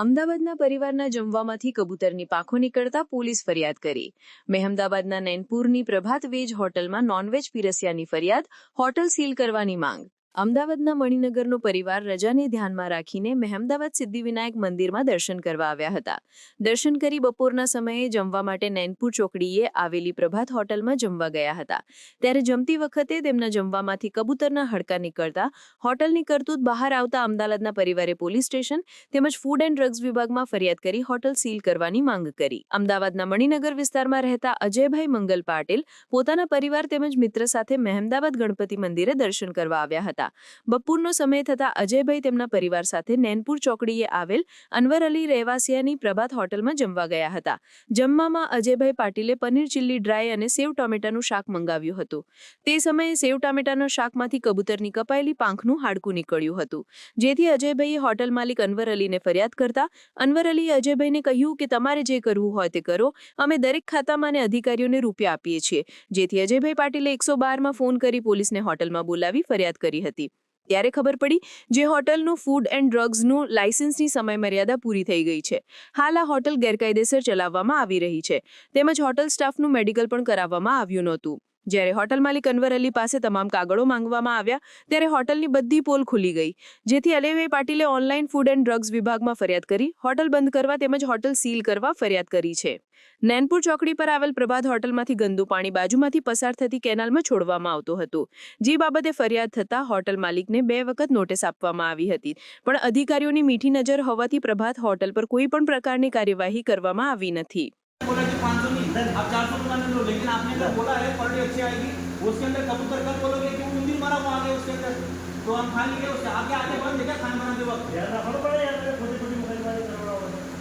અમદાવાદના પરિવારના જમવામાંથી કબૂતરની પાંખો નીકળતા પોલીસ ફરિયાદ કરી. મહેમદાબાદના નૈનપુરની પ્રભાત વેજ હોટલમાં નોનવેજ પીરસ્યાની ફરિયાદ, હોટલ સીલ કરવાની માંગ. અમદાવાદના મણિનગરનો પરિવાર રજાને ધ્યાનમાં રાખીને મહેમદાવાદ સિદ્ધિવિનાયક મંદિરમાં દર્શન કરવા આવ્યા હતા. દર્શન કરી બપોરના સમયે જમવા માટે નૈનપુર ચોકડીએ આવેલી પ્રભાત હોટલમાં જમવા ગયા હતા. ત્યારે જમતી વખતે તેમના જમવામાંથી કબૂતરના હડકા નીકળતા હોટલની કરતૂત બહાર આવતા અમદાવાદના પરિવારે પોલીસ સ્ટેશન તેમજ ફૂડ એન્ડ ડ્રગ્સ વિભાગમાં ફરિયાદ કરી હોટલ સીલ કરવાની માંગ કરી. અમદાવાદના મણિનગર વિસ્તારમાં રહેતા અજયભાઈ મંગલ પાટીલ પોતાના પરિવાર તેમજ મિત્ર સાથે મહેમદાવાદ ગણપતિ મંદિરે દર્શન કરવા આવ્યા હતા. બપોરનો સમય થતા અજયભાઈ તેમના પરિવાર સાથે નૈનપુર ચોકડીએ આવેલ અનવર અલી રહેવાસિયાની પ્રભાત હોટલમાં જમવા ગયા હતા. જમવામાં અજયભાઈ પાટીલે પનીર ચીલી ડ્રાય અને સેવ ટામેટાનું શાક મંગાવ્યું હતું. તે સમયે સેવ ટામેટાના શાકમાંથી કબૂતરની કપાયેલી પાંખનું હાડકું નીકળ્યું હતું. જેથી અજયભાઈએ હોટલ માલિક અનવર અલીને ફરિયાદ કરતા અનવર અલીએ અજયભાઈને કહ્યું કે, તમારે જે કરવું હોય તે કરો. અમે દરેક ખાતામાં અને અધિકારીઓને રૂપિયા આપીએ છીએ. જેથી અજયભાઈ પાટીલે એકસો બારમાં ફોન કરી પોલીસને હોટલમાં બોલાવી ફરિયાદ કરી હતી. ત્યારે ખબર પડી, જે હોટલનું ફૂડ એન્ડ ડ્રગ્સનું લાયસન્સની સમયમર્યાદા પૂરી થઈ ગઈ છે. હાલ આ હોટલ ગેરકાયદેસર ચલાવવામાં આવી રહી છે. તેમજ હોટલ સ્ટાફનું મેડિકલ પણ કરાવવામાં આવ્યું નહોતું. જ્યારે હોટલ માલિક અનવર અલી પાસે તમામ કાગળો માંગવામાં આવ્યા, ત્યારે હોટલની બધી પોલ ખુલી ગઈ. જેથી અલેભાઈ પાટીલે ઓનલાઈન ફૂડ એન્ડ ડ્રગ્સ વિભાગમાં ફરિયાદ કરી, હોટલ બંધ કરવા તેમજ હોટલ સીલ કરવા ફરિયાદ કરી છે. નૈનપુર ચોકડી પર આવેલ પ્રભાત હોટલમાંથી ગંદુ પાણી બાજુમાંથી પસાર થતી કેનાલમાં છોડવામાં આવતું હતું. જે બાબતે ફરિયાદ થતા હોટલ માલિકને બે વખત નોટિસ આપવામાં આવી હતી. પણ અધિકારીઓની મીઠી નજર હોવાથી પ્રભાત હોટલ પર કોઈ પણ પ્રકારની કાર્યવાહી કરવામાં આવી નથી. बोला कि पाँच सौ नहीं आप चार सौ दुकान लो लेकिन आपने अगर बोला है पर डे अच्छी आएगी उसके अंदर कबूतर कब बोलोगे कि वो मंदिर मारा हुआ आगे उसके अंदर? तो हम खा लिए उससे आगे आगे बढ़ देखा खाना बनाते वक्त।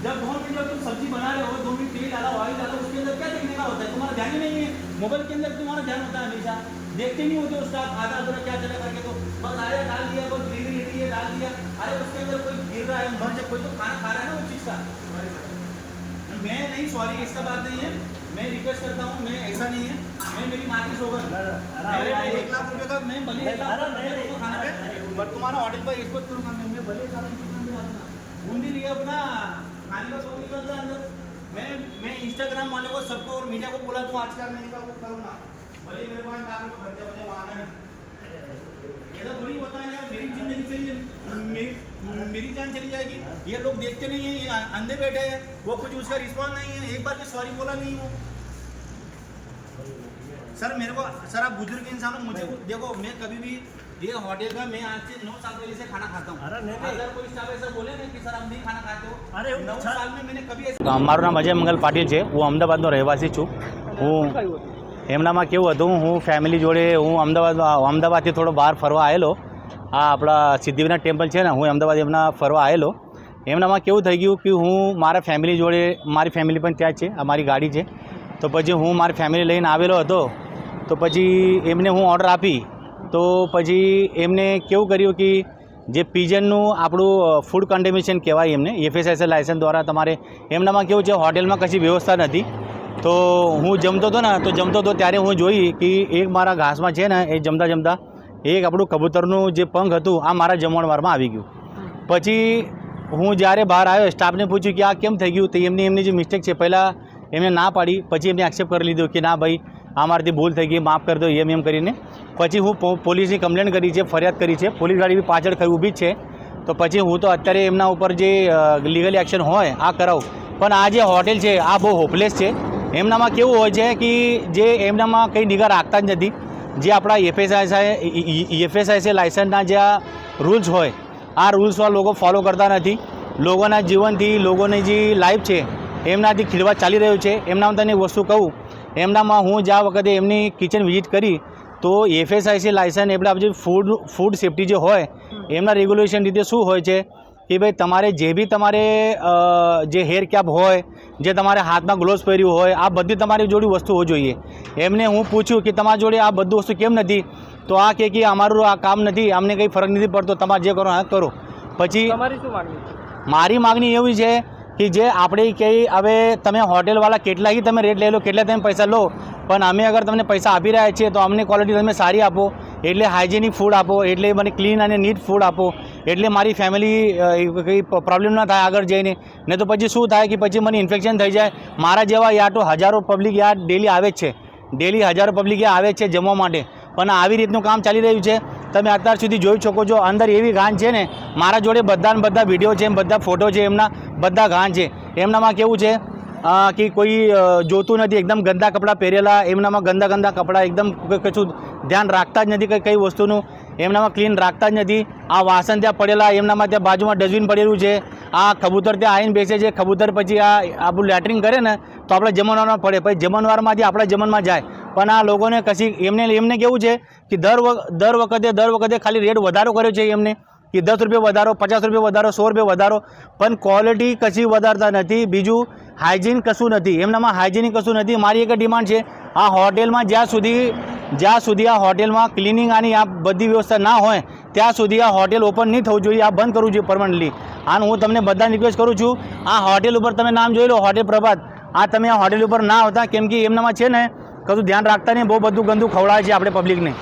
जब दो मिनट जब तुम सब्ज़ी बना रहे हो दो मिनट तेल डाला ऑयल डाला उसके अंदर क्या देखने का होता है? तुम्हारा ध्यान ही नहीं है। मोबाइल के अंदर तुम्हारा ध्यान होता है हमेशा। देखते नहीं होते उसका आधा अधूरा क्या चला करके तो बस आया डाल दिया बस ग्रेवी है डाल दिया। अरे उसके अंदर कोई गिर रहा है मर जाए कोई तो खाना खा रहा है ना उस चीज़ का? मैं नहीं सॉरी इसका बात नहीं है। मैं रिक्वेस्ट करता हूँ मैं ऐसा नहीं है। मैं मेरी माँ की सोगर मेरे में एक लाख रुपए का मैं भले एक लाख रुपए खाना है बट तुम्हारा ऑडिट पर रिक्वेस्ट करूँगा मैं मैं भले बूंदी लिए अपना। खाने का अंदर। मैं मैं इंस्टाग्राम वाले को सबको और मीडिया को बोला तो आज का मैं इनका वो करूँगा भले मेरे पास काम को खर्चा मुझे वहाँ चली जाएगी ये लोग देखते नहीं है ये अंधे बैठे हैं वो कुछ उसका रिस्पॉन्स नहीं है एक बार भी सॉरी बोला नहीं हो सर मेरे को सर आप बुजुर्ग इंसान हो मुझे देखो मैं कभी भी ये होटल का मैं आज से नौ साल पहले से खाना खाता हूँ अरे नहीं, नहीं। अगर कोई स्टाफ ऐसा बोले ना कि सर हम नहीं खाना खाते हो अरे वो नौ सर- साल में मैंने कभी ऐसा મારું નામ અજય મંગલ પાટીલ છે હું અમદાવાદનો રહેવાસી છું હું એમનામાં કેવું હતું હું ફેમિલી જોડે હું અમદાવાદ અમદાવાદથી થોડો બહાર ફરવા આવેલો આ આપણા સિદ્ધિવિનાયક ટેમ્પલ છે ને, હું અમદાવાદ એમના ફરવા આવેલો એમનામાં કેવું થઈ ગયું કે હું મારા ફેમિલી જોડે, મારી ફેમિલી પણ ત્યાં છે, આ મારી ગાડી છે. તો પછી હું મારી ફેમિલી લઈને આવેલો હતો, તો પછી એમને હું ઓર્ડર આપી. તો પછી એમને કેવું કર્યું કે જે પીજનનું આપણું ફૂડ કન્ટેમિનેશન કહેવાય એમને એફએસએસએલ લાયસન્સ દ્વારા તમારે, એમનામાં કેવું છે, હોટેલમાં કશી વ્યવસ્થા નથી. તો હું જમતો હતો ને, તો જમતો હતો ત્યારે હું જોઈ કે એક મારા ઘાસમાં છે ને, એ જમતા જમતા એક આપણું કબૂતરનું જે પંખ હતું, આ મારા જમણવારમાં આવી ગયું. પછી હું જ્યારે બહાર આવ્યો, સ્ટાફને પૂછ્યું કે આ કેમ થઈ ગયું? તો એમની એમની જે મિસ્ટેક છે, પહેલાં એમને ના પાડી, પછી એમને એક્સેપ્ટ કરી લીધું કે ના ભાઈ, આ મારાથી ભૂલ થઈ ગઈ, માફ કરી દો, એમ એમ કરીને. પછી હું પોલીસની કમ્પ્લેન કરી છે, ફરિયાદ કરી છે. પોલીસ ગાડી પાછળ ખરી ઊભી જ છે. તો પછી હું તો અત્યારે એમના ઉપર જે લીગલ એક્શન હોય, આ કરાવું. પણ આ જે હોટેલ છે, આ બહુ હોપલેસ છે. એમનામાં કેવું હોય છે કે જે એમનામાં કંઈ નિગા રાખતા જ નથી. જે આપણા એફએસઆઈ એફએસઆઈસી લાયસન્સના જે આ રૂલ્સ હોય આ રૂલ્સમાં લોકો ફોલો કરતા નથી. લોકોના જીવનથી લોકોની જે લાઈફ છે એમનાથી ખીલવા ચાલી રહ્યું છે. એમનામાં તને વસ્તુ કહું એમનામાં હું જ્યાં વખતે એમની કિચન વિઝિટ કરી તો એફએસઆઈસી લાયસન્સ એટલે આપણે ફૂડ ફૂડ સેફ્ટી જે હોય એમના રેગ્યુલેશન રીતે શું હોય છે કે ભાઈ તમારે જે બી તમારે જે હેર કેપ હોય જે તમારે હાથમાં ગ્લોવ્સ પહેર્યું હોય આ બધી તમારી જોડે વસ્તુ હોવી જોઈએ. એમને હું પૂછ્યું કે તમારી જોડે આ બધું વસ્તુ કેમ નથી? તો આ કહે કે અમારું આ કામ નથી અમને કંઈ ફરક નથી પડતો તમારે જે કરો હા કરો. પછી મારી શું માંગણી મારી માગણી એવી છે કે જે આપણે કંઈ, હવે તમે હોટેલવાળા કેટલાય તમે રેટ લઈ લો, કેટલા તમે પૈસા લો. પણ અમે અગર તમને પૈસા આપી રહ્યા છીએ, તો અમને ક્વોલિટી તમે સારી આપો. એટલે હાઇજેનિક ફૂડ આપો, એટલે મને ક્લીન અને નીટ ફૂડ આપો. એટલે મારી ફેમિલી કંઈ પ્રોબ્લેમ ના થાય આગળ જઈને. ને તો પછી શું થાય કે પછી મને ઇન્ફેક્શન થઈ જાય. મારા જેવા યા તો હજારો પબ્લિક યા ડેલી આવે જ છે. ડેલી હજારો પબ્લિક આવે છે જમવા માટે. પણ આવી રીતનું કામ ચાલી રહ્યું છે. તમે અત્યાર સુધી જોઈ શકો છો, અંદર એવી ગાન છે ને, મારા જોડે બધા ને બધા વીડિયો છે, બધા ફોટો છે, એમના બધા ગાન છે. એમનામાં કેવું છે કે કોઈ જોતું નથી, એકદમ ગંદા કપડાં પહેરેલા, એમનામાં ગંદા ગંદા કપડાં, એકદમ કશું ધ્યાન રાખતા જ નથી કઈ કઈ વસ્તુનું એમનામાં ક્લીન રાખતા જ નથી. આ વાસણ ત્યાં પડેલા, એમનામાં ત્યાં બાજુમાં ડસ્ટબિન પડેલું છે. આ કબૂતર ત્યાં આવીને બેસે છે. કબૂતર પછી આ આપણું લેટરિંગ કરે ને, તો આપણે જમણવારમાં પડે. પછી જમણવારમાંથી આપણા જમણમાં જાય. પણ આ લોકોને કશી, એમને એમને કેવું છે કે દર દર વખતે દર વખતે ખાલી રેટ વધારો કર્યો છે એમને. કે દસ રૂપિયા વધારો, પચાસ રૂપિયા વધારો, સો રૂપિયા વધારો. પણ ક્વોલિટી કશી વધારતા નથી. બીજું હાઇજીન કશું નથી. એમનામાં હાઇજીન કશું નથી. મારી એક ડિમાન્ડ છે. આ હોટેલમાં જ્યાં સુધી જ્યાં સુધી આ હોટેલમાં ક્લિનિંગ આની આ બધી વ્યવસ્થા ના હોય, ત્યાં સુધી આ હોટેલ ઓપન નહીં થવું જોઈએ, આ બંધ કરવું જોઈએ પરમનન્ટલી અને હું તમને બધાને રિક્વેસ્ટ કરું છું, આ હોટેલ ઉપર તમે નામ જોઈ લો, હોટેલ પ્રભાત. આ તમે આ હોટેલ ઉપર ના આવતા, કેમ કે એમનામાં છે ને, કશું ધ્યાન રાખતા નહીં, બહુ બધું ગંદુ ખવડાવે છે આપણે પબ્લિકને